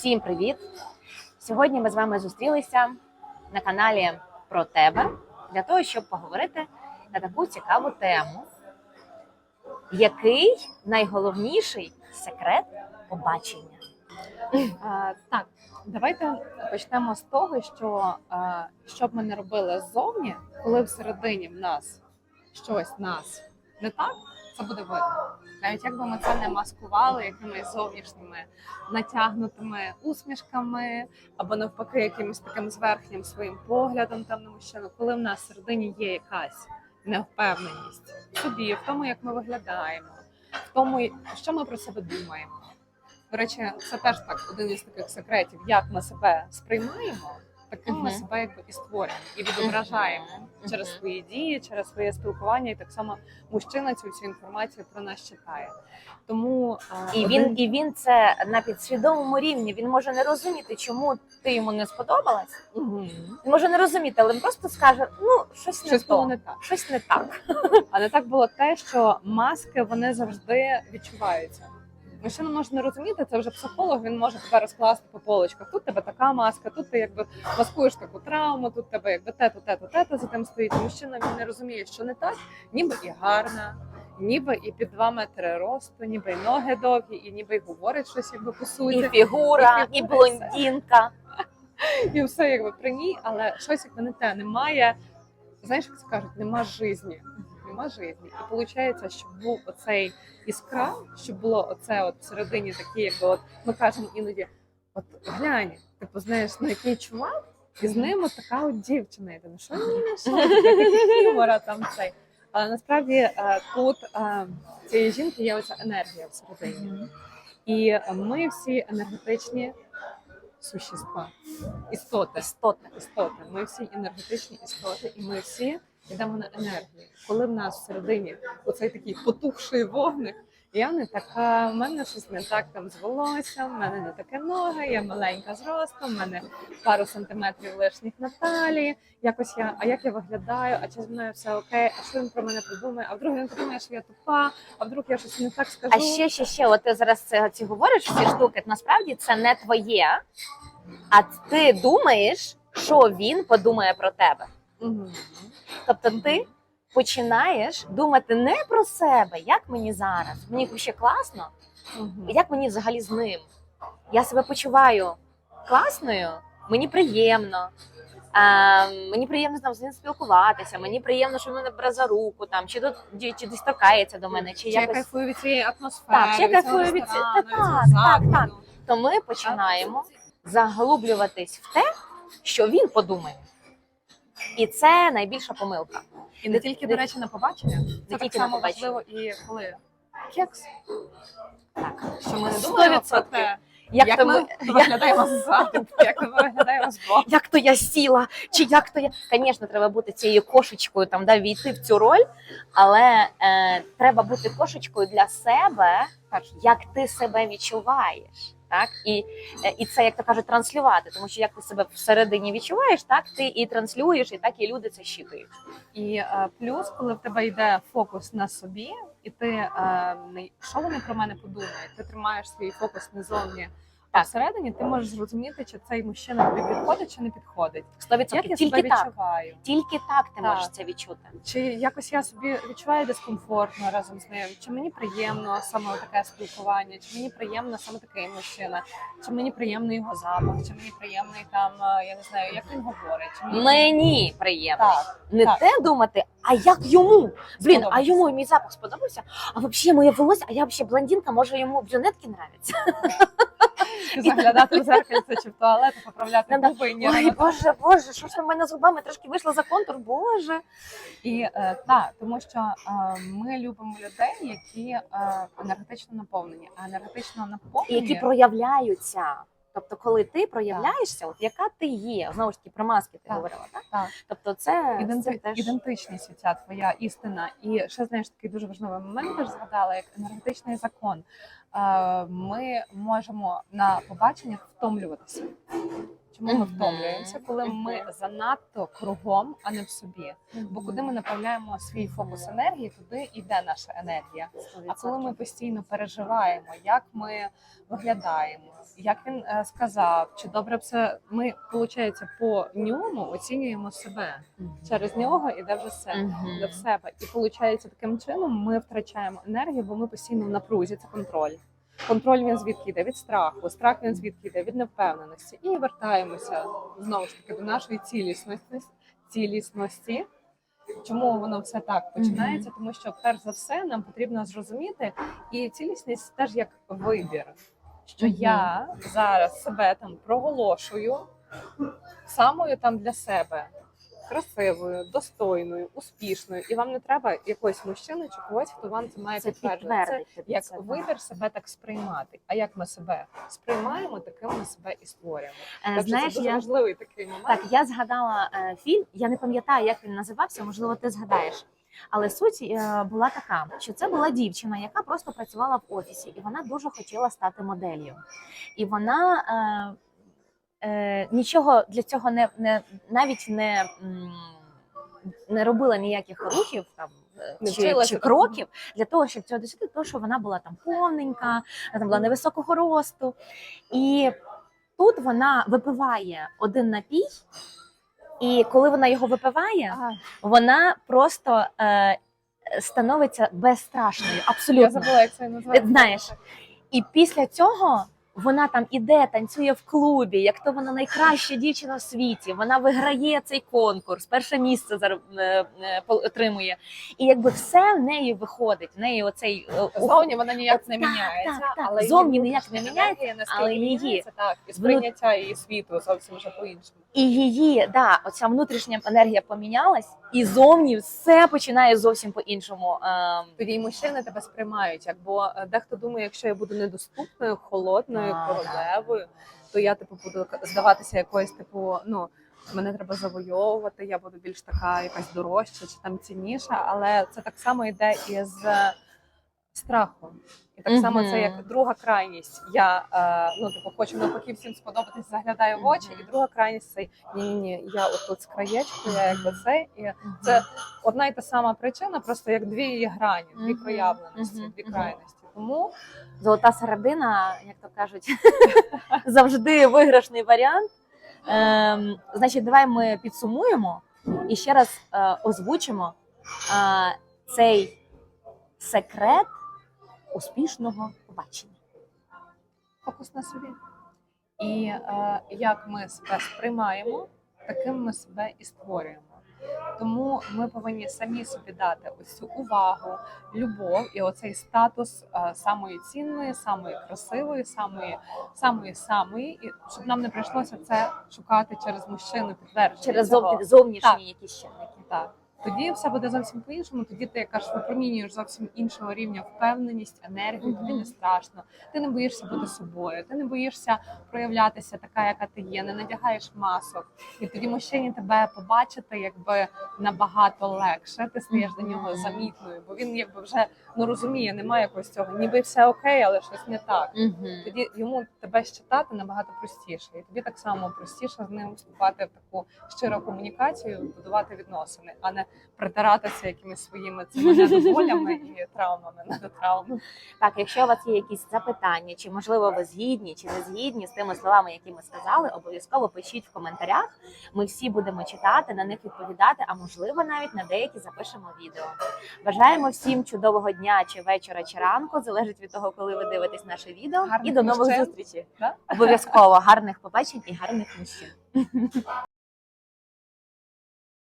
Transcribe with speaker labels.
Speaker 1: Всім привіт! Сьогодні ми з вами зустрілися на каналі про тебе для того, щоб поговорити на таку цікаву тему. Який найголовніший секрет побачення?
Speaker 2: А, так, давайте почнемо з того, що а, що ми не робили ззовні, коли всередині в нас щось нас не так, це буде видно. Навіть якби ми це не маскували якимись зовнішніми натягнутими усмішками, або навпаки, якимось таким зверхнім своїм поглядом там на мужчину, коли в нас всередині є якась невпевненість в собі, в тому, як ми виглядаємо, в тому, що ми про себе думаємо. До речі, це теж так один із таких секретів, як ми себе сприймаємо, таким ми себе якби і створюємо, і відображаємо через свої дії, через своє спілкування, і так само мужчина цю всю інформацію про нас читає. Тому
Speaker 1: І
Speaker 2: один-
Speaker 1: він, і він це на підсвідомому рівні. Він може не розуміти, чому ти йому не сподобалась.
Speaker 2: Мгм.
Speaker 1: Він може не розуміти, але він просто скаже: ну, щось не
Speaker 2: щось
Speaker 1: то,
Speaker 2: було не так.
Speaker 1: щось не так.
Speaker 2: А не так було те, що маски вони завжди відчуваються. Мужчина може не розуміти, це вже психолог, він може тебе розкласти по полочках. Тут тебе така маска, тут ти якби маскуєш таку травму, тут тебе якби те-то, те-то, те-то за тим стоїть. Мужчина він не розуміє, що не так, ніби і гарна, ніби і під 2 метри росту, ніби і ноги довгі, і ніби й говорить щось якби по
Speaker 1: І
Speaker 2: суті.
Speaker 1: фігура,
Speaker 2: і
Speaker 1: і
Speaker 2: фігура, і все.
Speaker 1: блондинка.
Speaker 2: і все якби при ній, але щось якби не те, немає. Знаєш, як це кажуть, нема житті. Нема житті. І виходить, щоб був оцей іскра, щоб було оце от всередині такі, якби от ми кажемо іноді, от глянь, типу, знаєш, ну який чувак, і з ним от така от дівчина. Я думаю, що ні, що таке там цей. Але насправді е, тут е, цієї жінки є оця енергія всередині. І ми всі енергетичні существа, істоти,
Speaker 1: Істоти.
Speaker 2: істоти. Ми всі енергетичні істоти, і ми всі йдемо на енергію. Коли в нас всередині оцей такий потухший вогник, я не така, в мене щось не так там з волоссям, в мене не таке ноги, я маленька зростом, в мене пару сантиметрів лишніх на талії. Якось я, а як я виглядаю, а чи зі мною все окей, а що він про мене подумає? А вдруг він подумає, що я тупа, а вдруг я щось не так скажу.
Speaker 1: А ще, ще, ще, от ти зараз це ці говориш ці штуки. Насправді це не твоє, а ти думаєш, що він подумає про тебе.
Speaker 2: Мгм.
Speaker 1: Тобто ти починаєш думати не про себе, як мені зараз, мені ще класно,
Speaker 2: Мгм.
Speaker 1: як мені взагалі з ним. Я себе почуваю класною, мені приємно. А, мені приємно там з ним спілкуватися, мені приємно, що він мене бере за руку, там, чи, тут, чи, чи десь торкається до мене, чи
Speaker 2: Чи я кайфую від цієї атмосфери,
Speaker 1: Так, чи я
Speaker 2: від цього
Speaker 1: кайфую від ці-
Speaker 2: ресторану,
Speaker 1: Та
Speaker 2: від цього
Speaker 1: так, так. То ми починаємо заглублюватись в те, що він подумає. І це найбільша помилка.
Speaker 2: І не тільки, до речі, на побачення, це так само важливо і коли кекс.
Speaker 1: Так.
Speaker 2: Що ми не думаємо про те,
Speaker 1: Як,
Speaker 2: як
Speaker 1: то
Speaker 2: ми
Speaker 1: ми,
Speaker 2: виглядаємо ззаду, як ми виглядаємо збоку.
Speaker 1: як то я сіла, чи як то я. Звісно, треба бути цією кошечкою, там, да, війти в цю роль, але е, треба бути кошечкою для себе, як ти себе відчуваєш. Так? І, е, і це, як то кажуть, транслювати, тому що як ти себе всередині відчуваєш, так ти і транслюєш, і так і люди це щитують.
Speaker 2: І е, плюс, коли в тебе йде фокус на собі, і ти е, не що вони про мене подумають, ти тримаєш свій фокус не зовні,
Speaker 1: Так.
Speaker 2: всередині ти можеш зрозуміти, чи цей мужчина тобі підходить чи не підходить.
Speaker 1: 100%.
Speaker 2: Як я
Speaker 1: Тільки
Speaker 2: себе
Speaker 1: так.
Speaker 2: відчуваю?
Speaker 1: Тільки так ти
Speaker 2: Так.
Speaker 1: можеш це відчути.
Speaker 2: Чи якось я собі відчуваю дискомфортно разом з ним? Чи мені приємно саме таке спілкування? Чи мені приємно саме такий мужчина? Чи мені приємний його запах? Чи мені приємний там, е, я не знаю, як він говорить? Чи мені
Speaker 1: Мені приємно.
Speaker 2: так,
Speaker 1: Не
Speaker 2: так.
Speaker 1: те думати, а як йому? Блін, а йому мій запах сподобався. А взагалі моє волосся, а я взагалі блондинка, може йому брюнетки нравляться.
Speaker 2: Заглядати в зеркальце чи в туалет, поправляти губи? Ні,
Speaker 1: Ой, боже, боже, що ж в мене з губами трошки вийшло за контур, боже.
Speaker 2: І е, так, тому що е, ми любимо людей, які е, енергетично наповнені, а енергетично наповнені
Speaker 1: Які проявляються. Тобто, коли ти проявляєшся, от яка ти є, знову ж таки про маски ти
Speaker 2: Так.
Speaker 1: говорила, так?
Speaker 2: Так.
Speaker 1: Тобто, це,
Speaker 2: Іденти...
Speaker 1: теж
Speaker 2: ідентичність ця твоя істина. І ще знаєш такий дуже важливий момент, теж згадала, як енергетичний закон. Е, Ми можемо на побаченнях втомлюватися. Чому ми втомлюємося, коли ми занадто кругом, а не в собі. Бо куди ми направляємо свій фокус енергії, туди йде наша енергія. А коли ми постійно переживаємо, як ми виглядаємо, як він е, сказав, чи добре все, ми виходить, по ньому оцінюємо себе. Через нього іде вже все. До себе. І виходить, таким чином ми втрачаємо енергію, бо ми постійно в напрузі. Це контроль. Контроль він звідки йде від страху, страх він звідки йде від невпевненості. І вертаємося знову ж таки до нашої цілісності. цілісності. Чому воно все так починається? Тому що перш за все нам потрібно зрозуміти, і цілісність теж як вибір, що я зараз себе там проголошую самою там для себе красивою, достойною, успішною, і вам не треба якогось мужчини чи когось, хто вам це має
Speaker 1: Це
Speaker 2: підтвердити. Це як
Speaker 1: це, так.
Speaker 2: вибір себе так сприймати. А як ми себе сприймаємо, таким ми себе і створюємо.
Speaker 1: Е,
Speaker 2: Так
Speaker 1: Знаєш,
Speaker 2: це дуже
Speaker 1: я
Speaker 2: важливий такий момент.
Speaker 1: Так, я згадала е, фільм. Я не пам'ятаю, як він називався. Можливо, ти згадаєш. Але суть е, була така, що це була дівчина, яка просто працювала в офісі, і вона дуже хотіла стати моделлю. І вона е, нічого для цього не, не навіть не, не робила ніяких рухів там. е, Чи, чи кроків для того, щоб цього досягти, тому що вона була там повненька, вона була невисокого росту. І тут вона випиває один напій, і коли вона його випиває, вона просто е, становиться безстрашною,
Speaker 2: я
Speaker 1: абсолютно.
Speaker 2: забула, як це називається.
Speaker 1: Знаєш. І після цього вона там іде, танцює в клубі, як то вона найкраща дівчина в світі. Вона виграє цей конкурс, перше місце зар- е, е, отримує. І якби все в неї виходить. В неї оцей е,
Speaker 2: Зовні вона ніяк не міняється,
Speaker 1: так, так.
Speaker 2: але
Speaker 1: Зовні ніяк не міняється, але її-
Speaker 2: міняється, так, і сприйняття її світу зовсім вже по-іншому.
Speaker 1: І її, да, оця внутрішня енергія помінялась, і зовні все починає зовсім по-іншому. Ем,
Speaker 2: Тоді й мужчини тебе сприймають, як бо дехто думає, якщо я буду недоступною, холодною,
Speaker 1: А,
Speaker 2: королевою, то я типу буду здаватися якоюсь, типу, ну мене треба завойовувати, я буду більш така якась дорожча чи там цінніша. Але це так само йде із е, страху. І так само це як друга крайність. Я е, ну типу хочу навпаки всім сподобатись, заглядаю в очі, і друга крайність це ні, ні, ні, я отут з краєчку, я якби це і це одна й та сама причина, просто як дві грані, дві проявленості, дві крайності. Тому
Speaker 1: золота середина, як то кажуть, завжди виграшний варіант. Ем, значить, давай ми підсумуємо і ще раз е, озвучимо е, цей секрет успішного побачення.
Speaker 2: фокус на собі. І е, як ми себе сприймаємо, таким ми себе і створюємо. Тому ми повинні самі собі дати ось цю увагу, любов і оцей статус е, самої цінної, самої красивої, самої самої самої, і щоб нам не прийшлося це шукати через мужчину підтвердження.
Speaker 1: Через
Speaker 2: цього.
Speaker 1: зовні, зовнішні
Speaker 2: Так.
Speaker 1: якісь чинники.
Speaker 2: Так. Тоді все буде зовсім по-іншому. Тоді ти якраз випромінюєш зовсім іншого рівня впевненість, енергію. Тобі не страшно. Ти не боїшся бути собою. Ти не боїшся проявлятися така, яка ти є. Не надягаєш масок. І тоді мужчині тебе побачити, якби набагато легше. Ти стаєш до нього замітною, бо він якби вже ну розуміє, немає якогось цього. Ніби все окей, але щось не так. Тоді йому тебе щитати набагато простіше, і тобі так само простіше з ним вступати в таку щиру комунікацію, будувати відносини, а не притиратися якимись своїми цими недоволями і травмами недотравмами.
Speaker 1: Так, якщо у вас є якісь запитання, чи можливо ви згідні чи не згідні з тими словами, які ми сказали, обов'язково пишіть в коментарях. Ми всі будемо читати, на них відповідати, а можливо навіть на деякі запишемо відео. Бажаємо всім чудового дня чи вечора, чи ранку, залежить від того, коли ви дивитесь наше відео.
Speaker 2: Гарних
Speaker 1: і до нових
Speaker 2: мужчин.
Speaker 1: зустрічей.
Speaker 2: Да?
Speaker 1: Обов'язково гарних побачень і гарних мужчин.